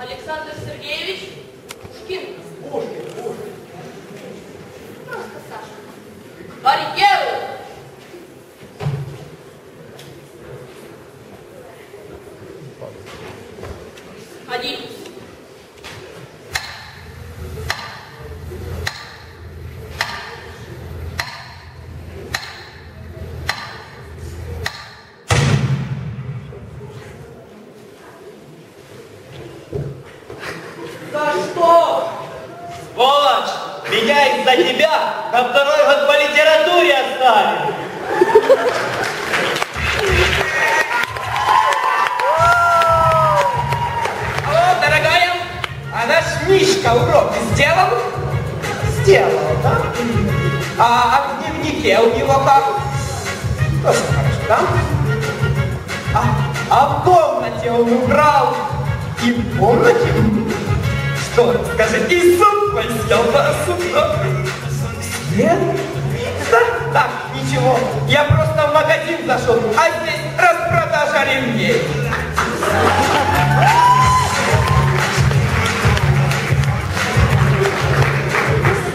Александр Сергеевич Пушкин. За что? Сволочь! Меня из-за тебя на второй год по литературе оставили! Алло, дорогая, а наш Мишка уроки сделал? Сделал, да? А, а в дневнике у него как? Тоже хорошо, да? А, а в комнате он убрал? И в комнате? Что, скажи, и суп посел, да, суп, да? Нет? Да, так, ничего, я просто в магазин зашел, а здесь распродажа ремней.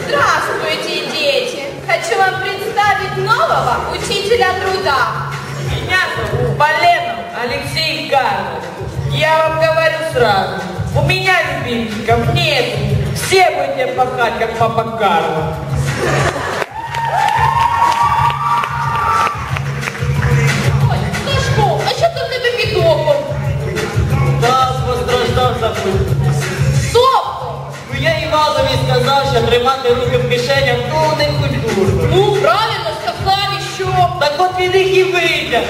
Здравствуйте, дети! Хочу вам представить нового учителя труда. Меня зовут Поленов Алексей Карлов. Я вам говорю сразу, у меня любимчиков нет. Все будете пахать, как папа Карлов. Ой, Сашко, а що там в тебе під оком? Та постраждав забув. Тобто, Ну я Іванові сказав, що тримати руки в кишенях, ну не культурно. ну правильно сказав, і що? Так от він їх і витяг.